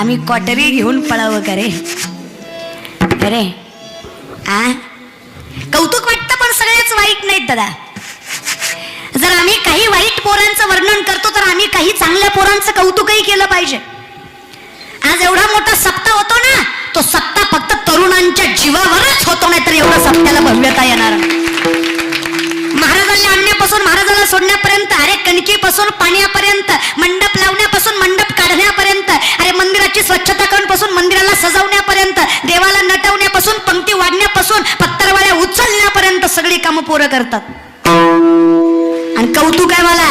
आम्ही कॉटरी घेऊन पळावं का रे अरे आ? कौतुक वाटतं पण सगळेच वाईट नाहीत दादा. जर आम्ही काही वाईट पोरांचं वर्णन करतो तर आम्ही काही चांगल्या पोरांचं कौतुकही केलं पाहिजे. आज एवढा मोठा सप्ताह होतो ना तो सप्ताह फक्त तरुणांच्या जीवावरच होतो नाही तर एवढा सप्त्याला भव्यता येणार. महाराजांनी आणण्यापासून महाराजाला सोडण्यापर्यंत अरे कणकीपासून पाण्यापर्यंत मंडप लावण्यापासून मंडप काढण्यापर्यंत अरे मंदिराची स्वच्छता करणपासून मंदिराला सजवण्यापर्यंत देवाला नटवण्यापासून पंक्ती वाढण्यापासून पत्तरवाड्या उचलण्यापर्यंत सगळी कामं पोरं करतात. आणि कौतुक आहे मला.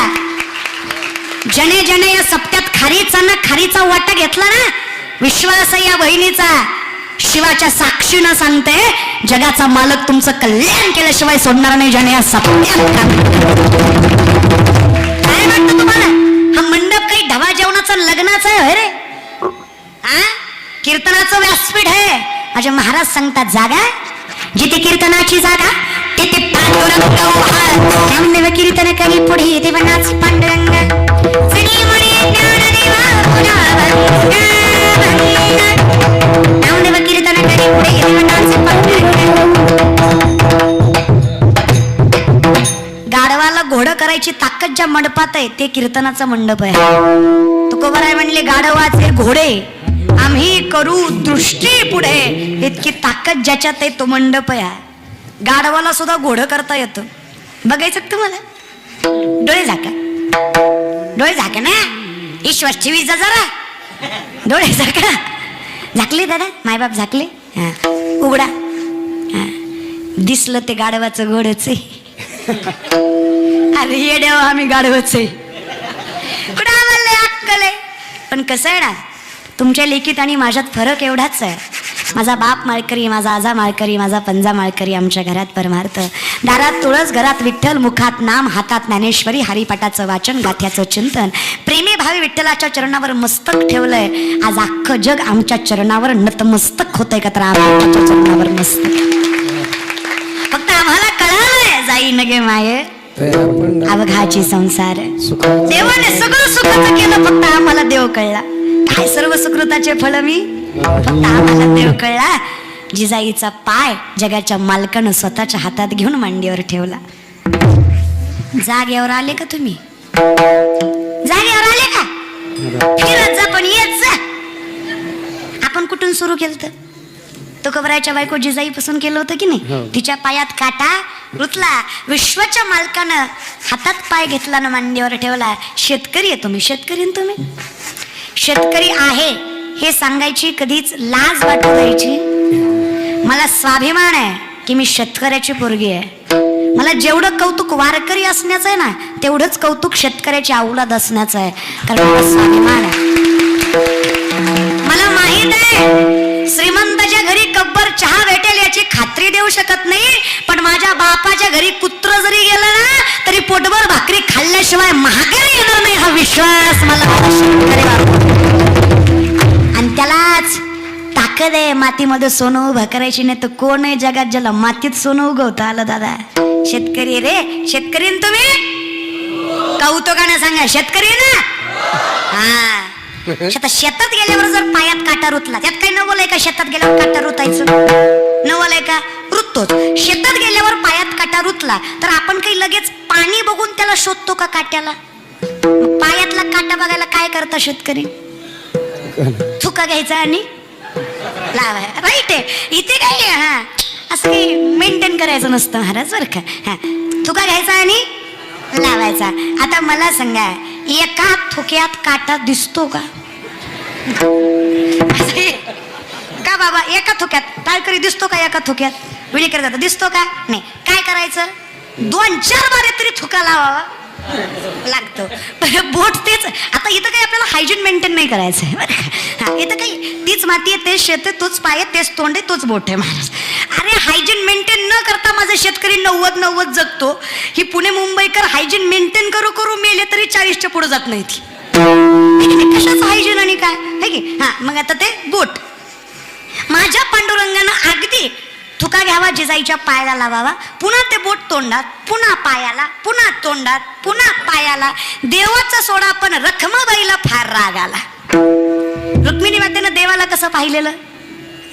जने जने या सप्त्यात खारीचा ना खारीचा वाटा घेतला ना विश्वास आहे या बहिणीचा. शिवाच्या साक्षीनं सांगते जगाचा मालक तुमचं कल्याण केल्याशिवाय सोडणार नाही जने या सप्त्यात. काय वाटतं तुम्हाला? हा मंडप धवा जेवणाचं लग्नाचं आहे रे. आ? कीर्तनाचं व्यासपीठ आहे. माझे महाराज सांगतात जागा. जिथे कीर्तनाची जागा तिथे पांडुरंग कीर्तन करी पुढे देवनाच पांडुरंग. जनी कीर्तन करी पुढे देवनाच पांडुरंग. गाढवाला घोडं करायची ताकद आमच्या मंडपात आहे ते कीर्तनाचा मंडप आहे. तुकोबराय म्हणले गाढवाचे घोडे आम्ही करू दृष्टी पुढे. इतकी ताकद ज्याच्यात आहे तो मंडप आहे. गाढवाला सुद्धा घोडं करता येतं. बघायचं तुम्हाला? डोळे झाका. डोळे झाका ना? ईश्वरची विजा जरा. डोळे झाका. झाकले दादा? मायबाप झाकले? उघडा. हा. दिसलं ते गाढवाचं घोडच आहे. अरे देवा आम्ही गाढवच आहे. कुठं आम्हाला अक्कल? आहे पण कसं आहे ना तुमच्या लेखीत आणि माझ्यात फरक एवढाच आहे. माझा बाप माळकरी माझा आजा माळकरी माझा पंजा माळकरी आमच्या घरात परमार्थ. दारात तुळस घरात विठ्ठल मुखात नाम हातात ज्ञानेश्वरी हरिपाठाचं वाचन गाथ्याचं चिंतन. प्रेमी भावी विठ्ठलाच्या चरणावर मस्तक ठेवलंय. आज अख्खं जग आमच्या चरणावर नतमस्तक होतंय का तर आमच्या चरणावर मस्तक. फक्त आम्हाला कळालंय जाई नगे माये. अवघाची संसार. देवाने सगळं सुखाचं केलं फक्त आम्हाला देव कळला. काय सर्व सुकृताचे फळ मी? फक्त आम्हाला देव कळला. जिजाईचा पाय जगाच्या मालकानं स्वतःच्या हातात घेऊन मांडीवर ठेवला. जागेवर आले का तुम्ही? जागेवर आले का? फिरत जा पण येत जा. आपण कुठून सुरू केलं तो कबराच्या बायको जिजाईपासून केलं होतं की नाही? तिच्या पायात काटा रुतला. विश्वाच्या मालकानं हातात पाय घेतला ना मांडीवर ठेवला. शेतकरी आहे तुम्ही शेतकरी तुम्ही? शेतकरी आहे. हे सांगायची कधीच लाज वाटू द्यायची. मला स्वाभिमान आहे की मी शेतकऱ्याची पोरगी आहे. मला जेवढं कौतुक वारकरी असण्याचं आहे ना तेवढंच कौतुक शेतकऱ्याची अवलाद असण्याचं आहे. कारण मला स्वाभिमान आहे. मला माहीत आहे. श्रीमंताच्या घरी गब्बर चहा भेटेल याची खात्री देऊ शकत नाही. पण माझ्या बापाच्या घरी कुत्र जरी गेलं ना तरी पोटभर भाकरी खाल्ल्याशिवाय महागारी येणार नाही हा विश्वास मला आणि त्यालाच ताकद आहे मातीमध्ये सोनं उभं करायची नाही तर कोण आहे जगात ज्याला मातीत सोनं उगवतं आलं दादा? शेतकरी रे शेतकरी ना तुम्ही? कौतुकाने सांगा शेतकरी ना? हा. आता शेतात गेल्यावर जर पायात काटा रुतला त्यात काही नवल आहे का? शेतात गेल्यावर काटा रुतायचं? नवल आहे का? रुततोच. शेतात गेल्यावर पायात काटा रुतला तर आपण काही लगेच पाणी बघून त्याला शोधतो का काट्याला? पायातला काटा बघायला काय करता शेतकरी? थुका घ्यायचा आणि लावाय राईट आहे. इथे काय हा. असं काही मेंटेन करायचं नसतं महाराज बरं का? हा. थुका घ्यायचा आणि लावायचा. आता मला सांगा एका थुक्यात काटा दिसतो का? असे, का बाबा एका थुक्यात? टाळकरी दिसतो का एका थुक्यात? विळीकडे जातो दिसतो का? नाही. काय करायचं? दोन चार बारे तरी थुका लावावा. लागतो. बोट तेच आता इथं काही आपल्याला हायजीन मेंटेन नाही करायचं आहे. इथं काही तीच माती आहे तेच शेत तोच पाय तेच तोंड आहे तोच बोट आहे महाराज. अरे हायजीन मेंटेन न करता माझा शेतकरी नव्वद नव्वद जगतो. ही पुणे मुंबईकर हायजीन मेंटेन करू करू मेले तरी चाळीसच्या पुढे जात नाही ती कशाच हायजीन आणि काय? है की? हा मग आता ते बोट माझ्या पांडुरंगानं अगदी थुका घ्यावा जिजाईच्या पायाला लावावा. पुन्हा ते बोट तोंडात पुन्हा पायाला पुन्हा तोंडात पुन्हा पायाला. देवाचा सोडा पण रखमाबाईला फार राग आला. रुक्मिणी मातेनं देवाला कसं पाहिलेलं?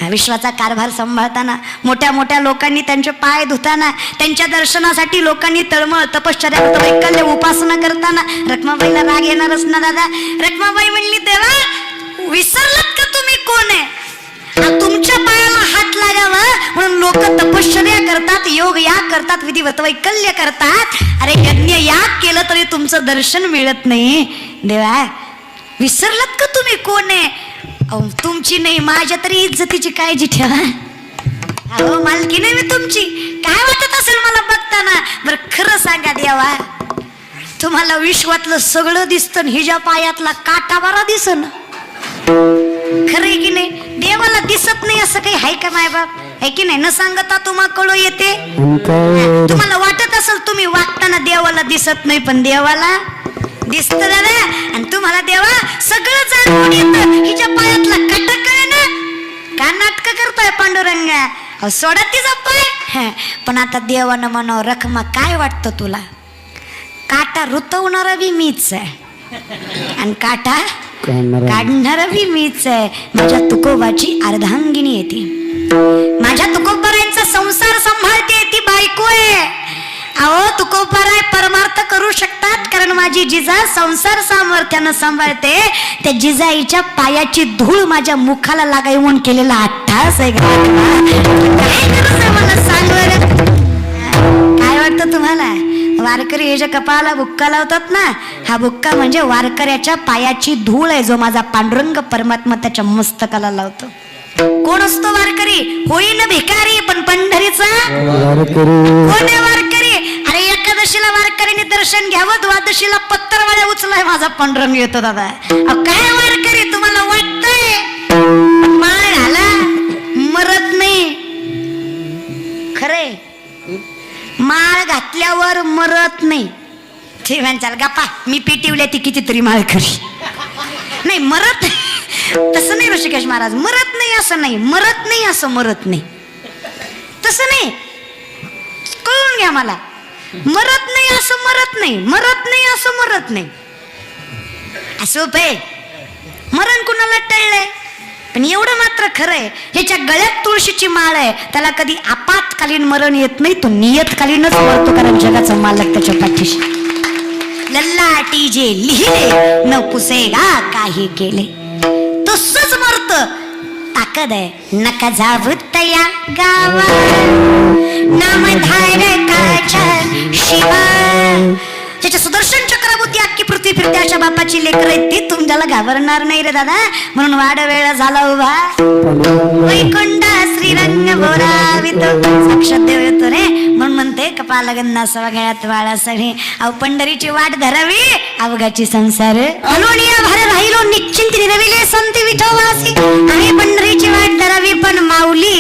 विश्वाचा कारभार सांभाळताना मोठ्या मोठ्या लोकांनी त्यांचे पाय धुताना त्यांच्या दर्शनासाठी लोकांनी तळमळ तपश्चर्या वैकल्य उपासना करताना रखमाबाईला राग येणारच ना दादा. रखमाबाई म्हणली देवा विसरलात का तुम्ही? कोण आहे? तुमच्या पायाला हात लागावा. म्हणून लोक तपश्चर्या करतात योग याग करतात विधिवत वैकल्य करतात. अरे यज्ञ याग केलं तरी तुमचं दर्शन मिळत नाही. देवा विसरलात का तुम्ही? कोण आहे? अहो, तुमची नाही माझ्या तरी इज्जतीची काळजी ठेवा. अहो मालकी नाही मी तुमची. काय वाटत असेल मला बघताना? बरं खरं सांगा देवा. तुम्हाला विश्वातलं सगळं दिसतं हिच्या पायातला काटा बारा दिसन. खरं की नाही? देवाला दिसत नाही असं काही आहे का माय बाप? आहे की नाही? न सांगता तुम्हा कळू येते? तुम्हाला वाटत असेल तुम्ही वागताना देवाला दिसत नाही पण देवाला दिसत दादा. आणि तुम्हाला देवा सगळं जाणून येतं. हिच्या पायातला कटक आहे ना? का नाटक करताय पांडुरंगा? सोडा तिचा पाय. पण आता देवानं म्हणावं रखमा काय वाटतं तुला? काटा रुतवणारा बी मीच आहे. आणि काटा काढणारा बी. मीच आहे. माझ्या तुकोबाची अर्धांगिनी येते माझ्या तुकोबरायांचा संसार सांभाळते ती बायको आहे. अहो तुकोबाराय परमार्थ करू शकतात कारण माझी जिजा संसार सामर्थ्यानं सांभाळते. त्या जिजाईच्या पायाची धूळ माझ्या मुखाला लागायवून केलेला अट्टास आहे काय मला सांग काय वाटतं तुम्हाला? वारकरी हे जे कपाळाला बुक्का लावतात ना हा बुक्का म्हणजे वारकऱ्याच्या पायाची धूळ आहे जो माझा पांडुरंग परमात्मा त्याच्या मस्तकाला लावतो. कोण असतो वारकरी? होईन भिकारी पण पंढरीचा? कोण वारकरी? अरे एकादशीला वारकरीने दर्शन घ्यावं द्वादशीला पत्तरवाड्या उचलाय माझा पांडुरंग येतो दादा. काय वारकरी तुम्हाला वाटतंय? माळ घाला. मरत नाही. खरे माळ घातल्यावर मरत नाही. म्हणचाल गप्पा. मी पेटिवल्या ती कितीतरी माळ खरी. नाही मरत. तसं नाही ऋषिकेश महाराज. मरत नाही असं नाही. मरत नाही असं मरत नाही. तसं नाही. कळून घ्या मला. मरत नाही असं मरत नाही. मरत नाही असं मरत नाही. असं पे मरण कुणाला टळलंय? पण एवढं मात्र खरं आहे. ह्याच्या गळ्यात तुळशीची माळ आहे. त्याला कधी आपातकालीन मरण येत नाही. तो नियतकालीनच मरतो कारण जगाचा मालक त्याच्या पाठीशी. लल्लाटी जे लिहिले न पुसेगा काही केले. तसंच मरत. ताकद आहे. नका जाऊ तया गावा नामधारकाच्या शिवा. त्याच्या सुदर्शन चक्रवर्ती अख्खी पृथ्वी फिरते अशा बापाची लेकर आहेत ती. तुमच्याला घाबरणार नाही रे दादा. म्हणून वाड वेळ झाला उभा. वैकुंठ श्रीरंग बोरावित साक्षात देव येतो रे म्हणून म्हणते कपाल गंधा सवघ्यात वाळा सगळे अव पंढरीची वाट धरावी अवघाची संसार अलोनिया भर राहिलो निश्चिंत निरविले संत विठोवासी आहे पंढरीची वाट धरावी पण माऊली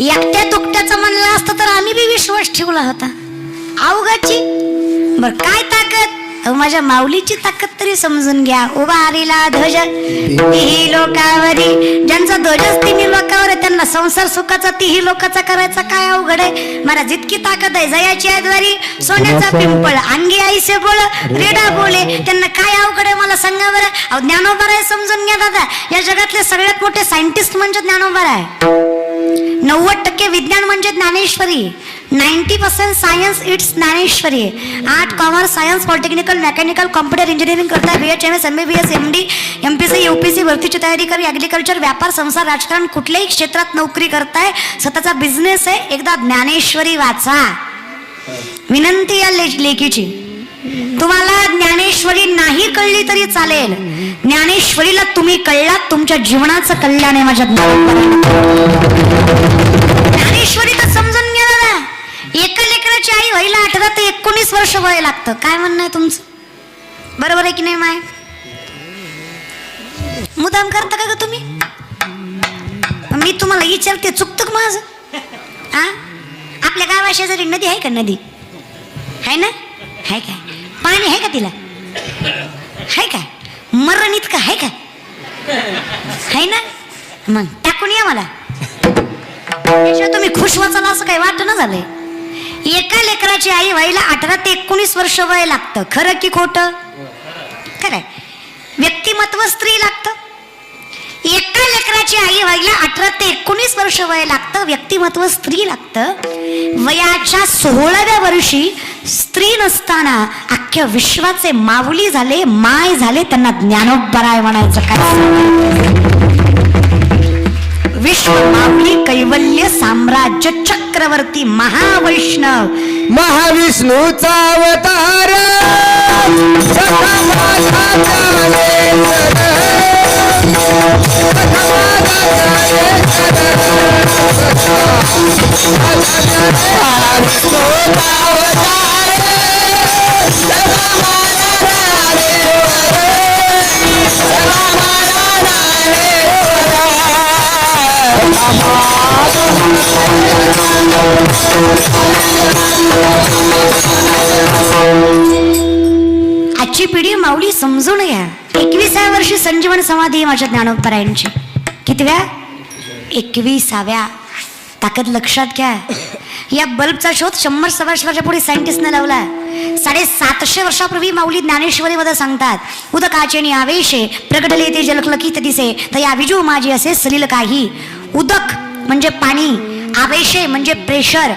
एकट्या तुकट्याचं म्हणलं असतं तर आम्ही बी विश्वास ठेवला होता अवघाची बर काय ताकद अहो, माझ्या माऊलीची ताकद तरी समजून घ्या. उभा आलेला ध्वज. तिही लोकावरी. ज्यांचा ध्वजच तिन्ही लोकावर आहे. त्यांना संसार सुखाचा तिही लोकाचा करायचा काय अवघड आहे? मला जितकी ताकद आहे जयाची आद्वारी सोन्याचा पिंपळ अंगी आईसे बोळ रेडा बोले त्यांना काय अवघड आहे मला सांगा बरं? अहो ज्ञानोबा आहे समजून घ्या दादा. या जगातले सगळ्यात मोठे सायंटिस्ट म्हणजे ज्ञानोबा आहे नव्वद टक्के विज्ञान म्हणजे Dnyaneshwari. Ninety percent science it's Dnyaneshwari. Art commerce science polytechnical mechanical computer engineering करताय B H M S M B B S M D M P C U P C भरतीची तयारी करी. ॲग्रिकल्चर व्यापार संसार राजकारण कुठल्याही क्षेत्रात नोकरी करताय स्वतःचा बिझनेस आहे एकदा ज्ञानेश्वरी वाचा. विनंती या ले लेखीची. तुम्हाला ज्ञानेश्वरी नाही कळली तरी चालेल. ज्ञानेश्वरीला तुम्ही कळलात तुमच्या जीवनाचं कल्याण आहे माझ्या ज्ञानेश्वरी तर समजून घ्या एका लेकराची आई व्हायला अठरा ते एकोणीस वर्ष वय लागतं. काय म्हणणं आहे तुमचं? बरोबर आहे की नाही माय? मुदाम करता का ग तुम्ही? मी तुम्हाला विचारते चुकतं का माझं? हा आपल्या गावा शेजारी नदी आहे का नदी? आहे ना? आहे काय? पाणी आहे का तिला? आहे काय? मरण इतकं आहे का? आहे ना? मग टाकून या मला. त्याशिवाय तुम्ही खुश वाचाल असं काही वाटत ना झालंय. एका लेकराची आई व्हायला अठरा ते एकोणीस वर्ष वय लागतं. खरं की खोटं? खरंय व्यक्तिमत्व स्त्री लागतं. एका लेकराची आई व्हायला अठरा ते एकोणीस वर्ष वय लागतं व्यक्तिमत्व स्त्री लागतं. वयाच्या सोळाव्या वर्षी स्त्री नसताना अख्ख्या विश्वाचे माऊली झाले माय झाले त्यांना ज्ञानोबराय म्हणायचं काय विश्व माऊली कैवल्य साम्राज्य चक्रवर्ती महावैष्णव. महाविष्णूचा अवतार सखा ज्ञानोपरायांची कितव्या? एकविसाव्या. ताकद लक्षात घ्या. या बल्बचा शोध शंभर सव्वाशे वर्षापूर्वी पुढे सायंटिस्टने लावला. साडेसातशे वर्षापूर्वी माऊली ज्ञानेश्वरी मध्ये सांगतात उदकाचे नि आवेशे प्रगटले ते जलकलकीत दिसे तर या विजू माझी असे सलील काही. उदक म्हणजे पाणी. आवेशे म्हणजे प्रेशर.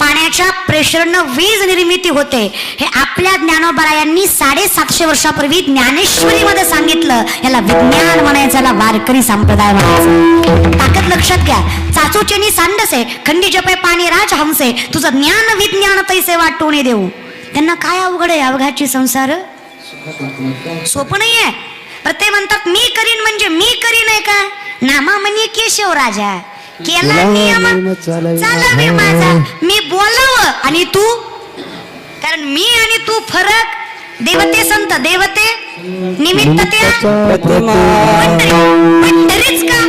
पाण्याच्या प्रेशरनं वीज निर्मिती होते. हे आपल्या ज्ञानोबरायांनी साडेसातशे वर्षापूर्वी ज्ञानेश्वरीमध्ये सांगितलं. याला विज्ञान म्हणायचं याला वारकरी संप्रदाय म्हणायचं. ताकद लक्षात घ्या. चाचूचेनी सांडसे खंडी जपे पाणी राज हंसे तुझं ज्ञान विज्ञान तैसे वाटून देऊ. त्यांना काय अवघड आहे अवघाची संसार? सोपं नाहीये. ते म्हणतात मी करीन म्हणजे मी करीन आहे का? नामा म्हणे केशव राजा. केला नियम. चालावे. माझा. मी बोलावं. आणि तू? कारण मी आणि तू फरक. देवते संत देवते. निमित्त पंढरीच का?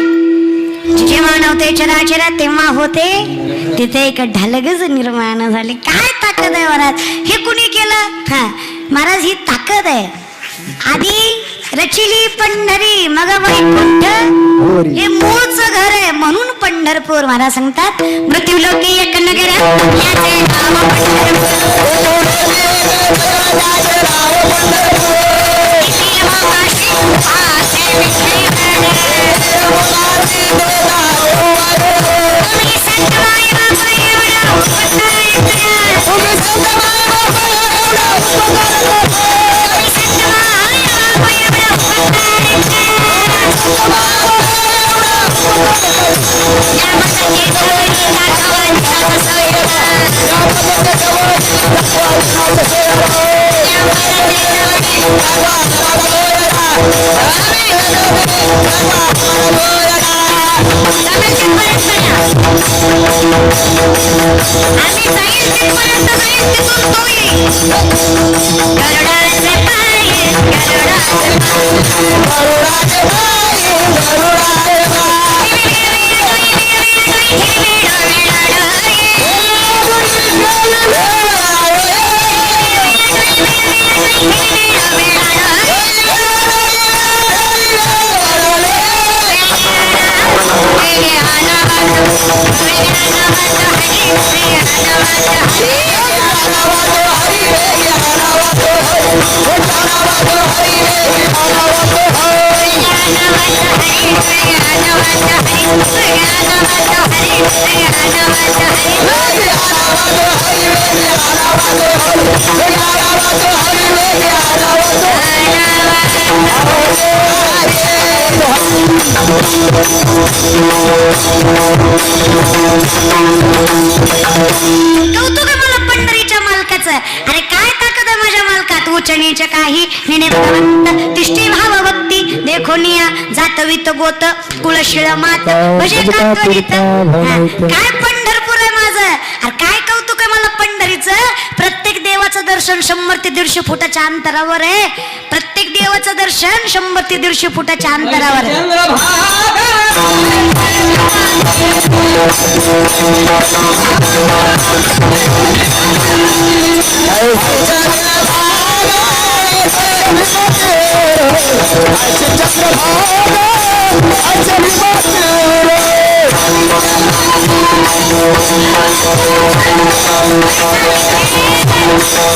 जेव्हा नव्हते चराचर तेव्हा होते. तिथे एक ढालगच निर्माण झाले. काय ताकद आहे महाराज हे कुणी केलं? हा महाराज ही ताकद आहे. आधी रचिली पंढरी मग वैकुंठ. हे मूळचं घर आहे म्हणून पंढरपूर महाराज सांगतात. मृत्यू लोके एक नगर याचे नाव पंढरपूर. गरुडाचे पाय गरुडाचे कौतुक मला पंढरीच्या मालकाचं. अरे काय ताकद माझ्या मालकात? उचणीच्या काही निने भगवंत तिष्ठी भाव देखोनिया जातवित गोत कुळशिळ मात भजे काय दर्शन शंभर ते दीडशे फुटाच्या अंतरावर आहे. प्रत्येक देवाचं दर्शन शंभर ते दीडशे फुटाच्या अंतरावर आहे.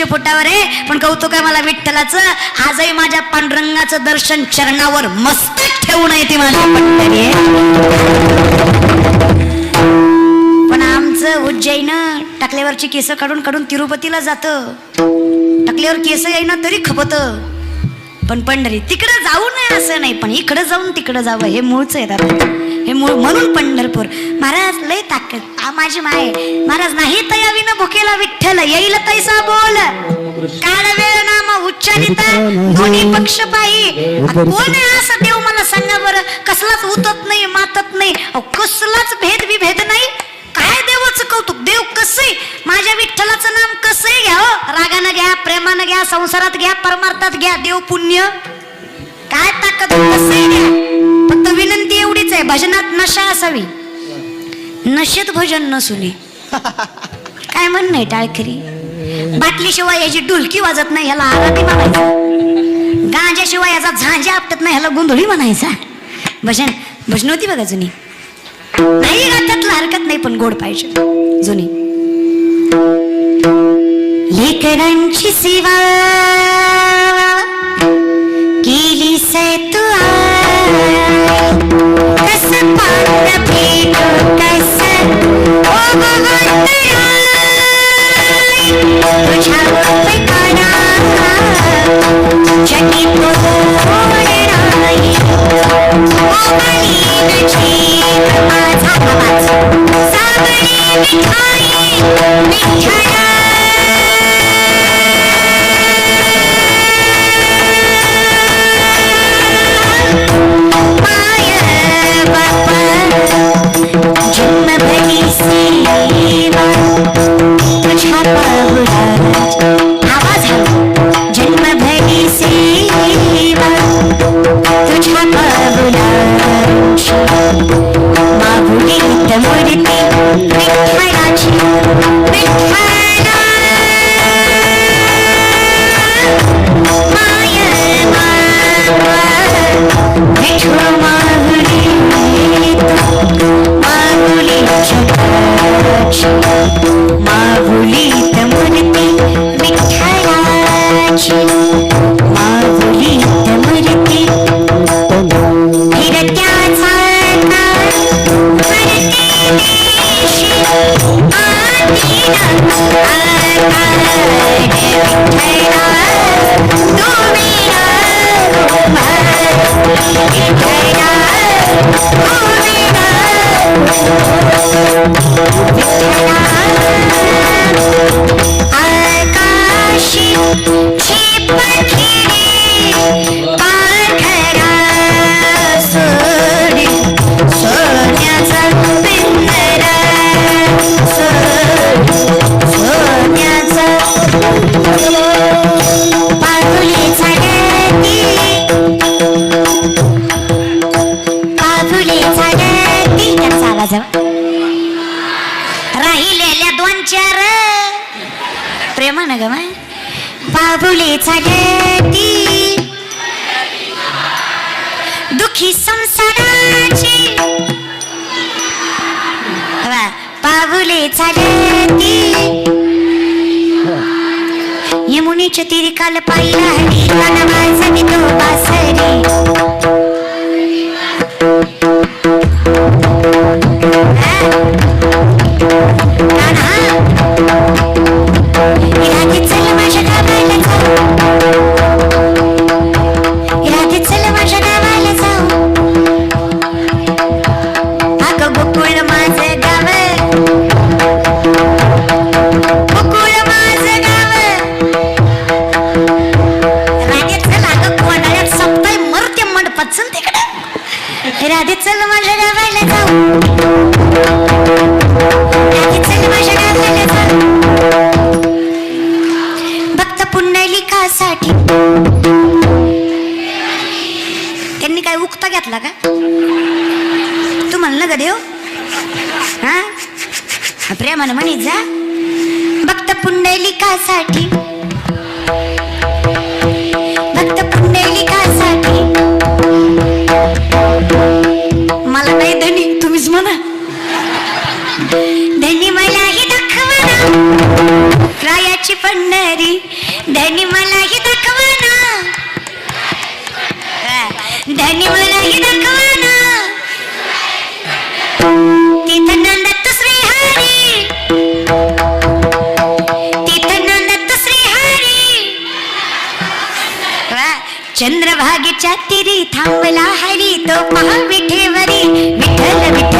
शंभर आहे पण कौतुक आहे मला विठ्ठलाचं. आजही माझ्या पांडुरंगाचं दर्शन चरणावर मस्तक ठेवून येते ती माझी पण आमचं उज्जैन टाकल्यावरची केस काढून काढून तिरुपतीला जातं. टाकल्यावर केस येईना तरी खपत. पण पंढरी तिकडं जाऊ नये असं नाही पण इकडं जाऊन तिकडं जावं हे मूळच आहे हे मूळ म्हणून पंढरपूर. महाराज लय ताकद. माझी माय. महाराज नाही तया विन भुकेला विठ्ठल. येईल तैसा बोल. काळ वेळ नाम उच्चारित. दोन्ही पक्ष पायी. कोण असं देव मला सांगा बरं. कसलाच उतत नाही मातत नाही. कसलाच भेद विभेद नाही. काय देवाचं कौतुक देव कसंय? माझ्या विठ्ठलाचं नाम कसंही घ्या हो रागानं घ्या प्रेमानं घ्या संसारात घ्या परमार्थात घ्या देव पुण्य. काय ताकद कसं घ्या? फक्त विनंती एवढीच आहे भजनात नशा असावी. नशेत भजन नसुने. काय म्हण नाही टाळकरी? बाटलीशिवाय याची डुलकी वाजत नाही ह्याला आराती म्हणायचा. गांजाशिवाय याचा झांजा आपटत नाही ह्याला गोंधळी म्हणायचा. भजन भजन होती बघा जुनी. नाही गात्यातला हरकत नाही पण गोड पाहिजे. जुनी. लेकरांची सेवा केली से तू कस पात्र भेटो कस तुझ्या दुखी संसाराची. वा, बाबुलीचा डती यमुनेच्या तिरी काल पाहिला हरी काना माझा तो बासरी. कान्हा इरादे радится धनी मलाही दाखवाना. रायाची पंढरी धनी मलाही दाखवाना. धनी मलाही दाखवाना. तिथं नंदत श्रीहरी. तिथं नंदत श्रीहरी. वा, चंद्रभागेच्या तिरी थांबला हरी तो पहा विठेवरी विठ्ठल विठ्ठल.